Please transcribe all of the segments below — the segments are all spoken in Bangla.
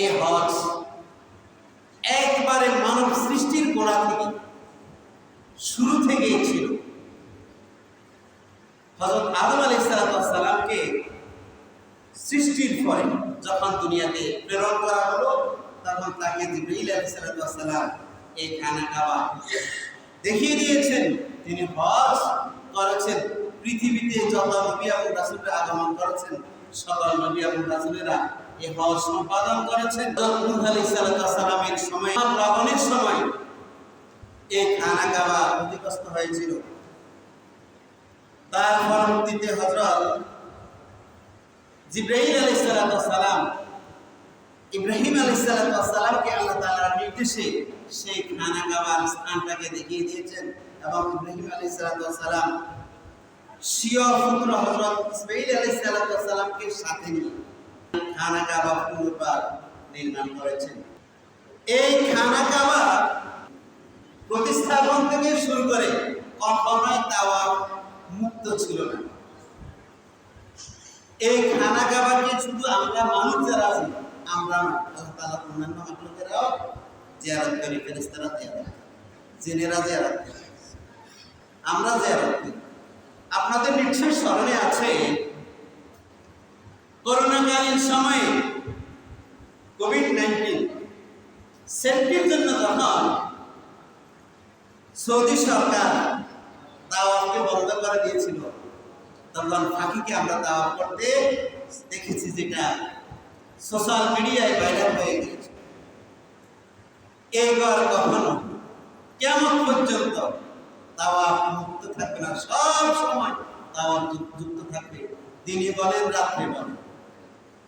এই হজ একবারে মানব সৃষ্টির গোড়া থেকে শুরু থেকেই ছিল। হজরত আদম আলী সালামকে সৃষ্টির পরে যখন দুনিয়াতে প্রেরণ করা হলো, তখন তাকে জিব্রাইল আলী সালাম এই খানা কাবা দেখিয়ে দিয়েছেন। তিনি হজ করেছেন, পৃথিবীতে যত নবী এবং রাসূলরা আগমন করেছেন, সকল নবী এবং রাসূলেরা এই হজ সম্পাদন করেছেন নূহ আলাইহিস সালামের সময়। প্লাবনের সময় এই খানা কাবা ক্ষতিগ্রস্ত হয়েছিল। তার পরবর্তীতে হযরত জিব্রাইল আলাইহিস সালাম ইব্রাহিম আলাইহিস সালামকে আল্লাহ তাআলার নির্দেশে সেই খানা কাবার স্থানটাকে দেখিয়ে দিয়েছেন এবং ইব্রাহিম আলাইহিস সালাম শিয়া পুত্র হযরত ইসমাঈল আলাইহিস সালামকে সাথে নিয়ে পুনর্বার নির্মাণ করেছেন। এই প্রতিস্থাপন থেকে শুরু করে কখনোই তাওয়া মুক্ত ছিল না। এই শুধু আমরা মানুষ যারা আছি, আমরা অন্যান্য মাখলুকেরাও জিয়ারত করি জিয়ারত জিনেরা জিয়ারত। আমরা জিয়ারত আপনাদের নিশ্চয় স্মরণে আছে করোনাকালীন সময়ে কোভিড নাইন্টিন জন্য সৌদি সরকার দাওয়াতকে বন্ধ করে দিয়েছিল, তখন ফাঁকিকে আমরা দাওয়াত করতে দেখেছি যেটা সোশ্যাল মিডিয়ায় ভাইরাল হয়ে গিয়েছে। এইবার কখনো কেমন পর্যন্ত দাওয়াত মুক্ত থাকবে না, সব সময় দাওয়াত যুক্ত থাকবে, দিনে বলেন, রাত্রে বলেন।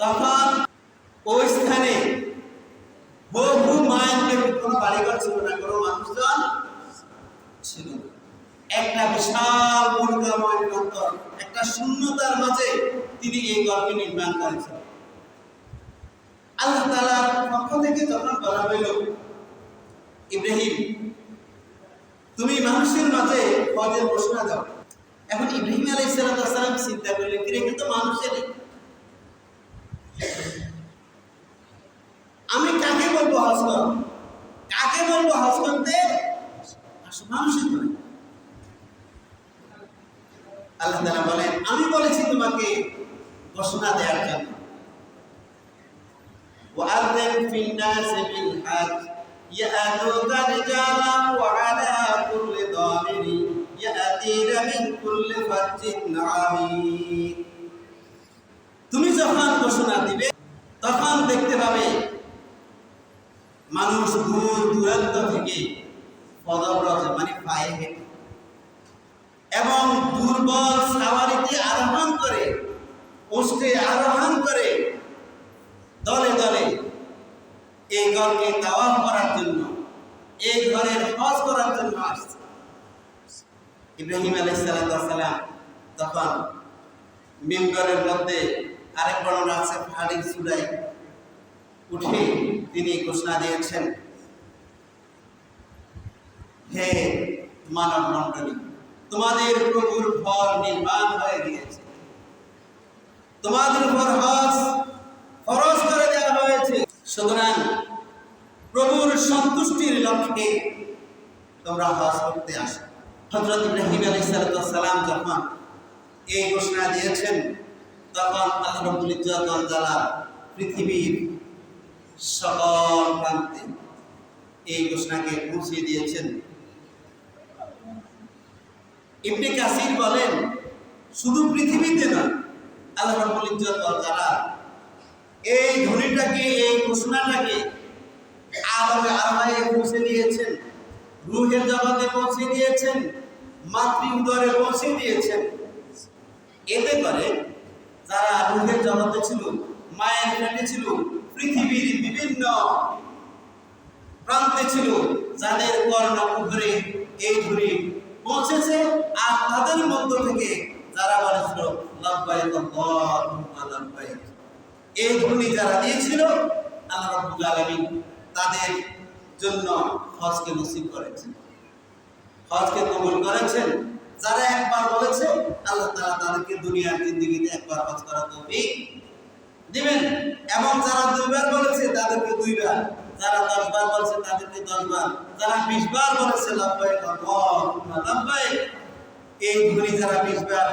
তখন ওই স্থানে বহু মাইল কোনো বাড়িঘর ছিল না, কোনো মানুষজন ছিল একটা বিশাল মরুকাময় প্রান্তর, একটা শূন্যতার মাঝে তিনি এই গড়কে নির্মাণ করেছেন। আল্লাহ তাআলার পক্ষ থেকে যখন বলা হইল, ইব্রাহিম, তুমি মানুষের মাঝে হজের ঘোষণা দাও। এখন ইব্রাহিম সালাম চিন্তা করলেন কিন্তু মানুষের আমি কাকে বলবো হজ কর কাকে বলবো হজ করতে আসো মানুষের করে আল্লাহ তাআলা বলেন আমি বলেছি তোমাকে ঘোষণা দেওয়ার জন্য وأذن في الناس بالحج يأتوك رجالا وعلى كل ضامر يأتين من كل فج عميق তুমি যখন ঘোষণা দিবে তখন দেখতে পাবে মানুষ দূর দূরান্ত থেকে পদব্রজে মানে পায়ে হেঁটে। এবং দুর্বল সাওয়ারিতে আরোহণ করে উষ্টে আরোহণ করে, দলে দলে এই ঘরকে দাওয়াত করার জন্য, এই ঘরের হজ করার জন্য আসছে। ইব্রাহিম আলাইহিস সালাম তখন মেম্বরের মধ্যে আরেক বর্ণনা আছে, পাহাড়ির চূড়ায় উঠে তিনি ঘোষণা দিয়েছেন, হে মানব মণ্ডলী, তোমাদের প্রভুর ঘর নির্মাণ হয়ে গিয়েছে। তোমাদের উপর হজ ফরজ করে দেওয়া হয়েছে। সুতরাং প্রভুর সন্তুষ্টির লক্ষ্যে তোমরা হজ করতে আসো। হজরত ইব্রাহিম আলী সালাম যখন এই ঘোষণা দিয়েছেন, তখন আল্লাহ রব্বুল ইজ্জত পৃথিবীর সকল প্রান্তে এই ঘোষণাকে পৌঁছে দিয়েছেন। ইবনে কাসির বলেন, শুধু পৃথিবীতে না, আল্লাহ রাব্বুল ইজ্জত এই ধ্বনিটাকে, এই ঘোষণাটাকে আলমে আরমায়ে পৌঁছে দিয়েছেন, রুহের জগতে পৌঁছে দিয়েছেন, মাতৃ উদরে পৌঁছে দিয়েছেন। এতে করে যারা রুহের জগতে ছিল, মায়ের পেটে ছিল পৃথিবীর বিভিন্ন প্রান্তে ছিল যাদের কর্ণকুহরে এই ধরে পৌঁছেছে আর তাদের মধ্য থেকে যারা বলেছিল এই ধ্বনি যারা দিয়েছিল, আল্লাহ রাব্বুল আলামিন তাদের জন্য হজকে নসিব করেছেন। হজকে কবুল করেছেন। যারা একবার বলেছে, আল্লাহ তাআলা তাদেরকে দুনিয়ার জিন্দেগিতে একবার হজ করা তৌফিক দিবেন? এবং যারা দুইবার বলেছে, তাদেরকে দুইবার। যারা দশবার বলেছে, তাদেরকে দশবার। যারা বিশ বার বলেছে লব্বাই লব্বাই এই ধ্বনি যারা বিশ বার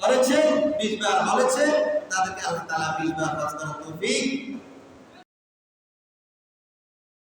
করেছে বিশ বার বলেছে তাদেরকে আল্লাহ তালা বিশ বার হজ করা তৌফিক